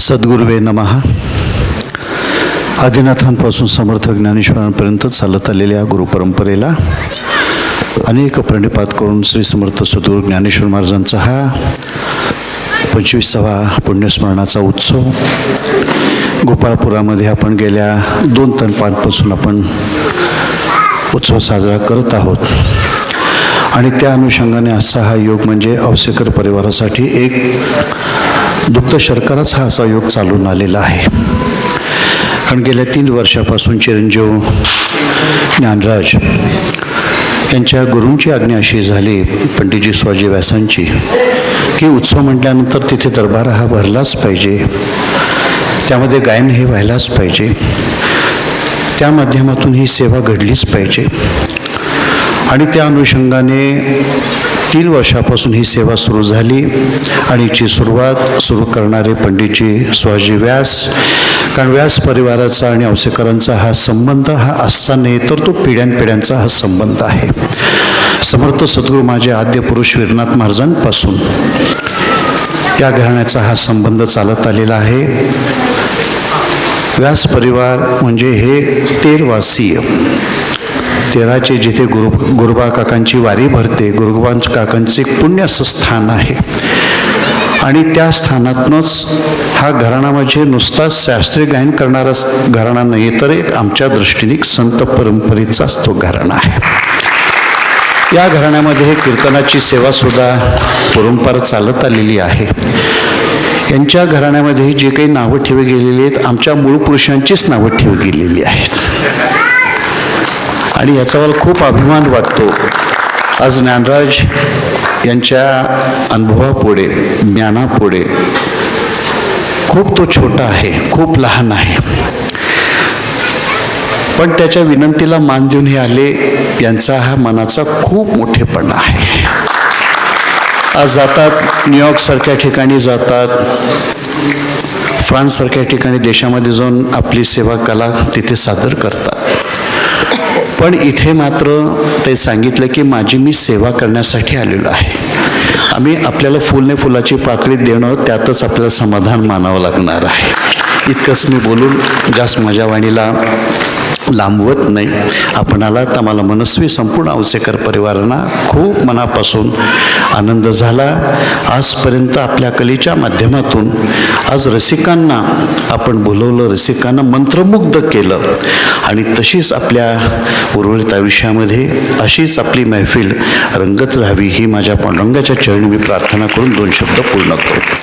सद्गुरुवे नमहा आदिनाथांपासून समर्थ ज्ञानेश्वरांपर्यंत चालत आलेल्या गुरुपरंपरेला अनेक प्रणिपात करून श्री समर्थ सद्गुरू ज्ञानेश्वर महाराजांचा हा पंचवीसावा पुण्यस्मरणाचा उत्सव. गोपाळपुरामध्ये आपण गेल्या दोन तनपांपासून आपण उत्सव साजरा करत आहोत. आणि त्या अनुषंगाने असा हा योग म्हणजे अवसेकर परिवारासाठी एक दुग्ध शर्कराच हा असा योग चालून आलेला आहे. कारण गेल्या तीन वर्षापासून चिरंजीव ज्ञानराज त्यांच्या गुरूंची आज्ञा अशी झाली पंडितजी स्वाजी व्यासांची की उत्सव म्हटल्यानंतर तिथे दरबार हा भरलाच पाहिजे. त्यामध्ये गायन हे व्हायलाच पाहिजे. त्या माध्यमातून ही सेवा घडलीच पाहिजे. आणि त्या अनुषंगाने तीन वर्षापासून ही सेवा सुरू झाली. आणि हिची सुरुवात सुरू करणारे पंडितजी स्वाजी व्यास. कारण व्यास परिवाराचा आणि औसेकरांचा हा संबंध हा असता नाही तर तो पिढ्यानपिढ्यांचा हा संबंध आहे. समर्थ सद्गुरू माझे आद्य पुरुष वीरनाथ महाराजांपासून. या घराण्याचा हा संबंध चालत आलेला आहे. व्यास परिवार म्हणजे हे तेरवासीय. तेराचे जिथे गुरु गुरुबा काकांची वारी भरते गुरुबा काकांचे एक पुण्य असं स्थान आहे. आणि त्या स्थानातनंच हा घराणा म्हणजे नुसताच शास्त्रीय गायन करणारा घराणा नाही तर एक आमच्या दृष्टीने एक संत परंपरेचाच तो घराणा आहे. या घराण्यामध्ये कीर्तनाची सेवासुद्धा परंपरा चालत आलेली आहे. यांच्या घराण्यामध्ये जे काही नावं ठेवी गेलेली आहेत आमच्या मूळ पुरुषांचीच नावं ठेवी गेलेली आहेत. आणि याचा मला खूप अभिमान वाटतो. आज ज्ञानराज यांच्या अनुभवापुढे ज्ञानापुढे खूप तो छोटा आहे खूप लहान आहे. पण त्याच्या विनंतीला मान देऊन हे आले यांचा हा मनाचा खूप मोठेपणा आहे. आज जातात न्यूयॉर्कसारख्या ठिकाणी जातात. फ्रान्ससारख्या ठिकाणी देशामध्ये जाऊन आपली सेवा कला तिथे सादर करतात. पण इथे मात्र ते सांगितलं की माझी मी सेवा करण्यासाठी आलेलो आहे. आम्ही आपल्याला फुलने फुलाची पाकळी देणं त्यातच आपल्याला समाधान मानावं लागणार आहे. इतकंच मी बोलून जास्त माझ्या वाणीला लांबवत नाही. आपणाला तर आम्हाला मनस्वी संपूर्ण औसेकर परिवारांना खूप मनापासून आनंद झाला. आजपर्यंत आपल्या कलेच्या माध्यमातून आज रसिकांना आपण बोलवलं रसिकांना मंत्रमुग्ध केलं आणि तशीच आपल्या उर्वरित आयुष्यामध्ये अशीच आपली मैफिल रंगत राहावी ही माझ्या पांडुरंगाच्या चरणी मी प्रार्थना करून दोन शब्द पूर्ण करतो.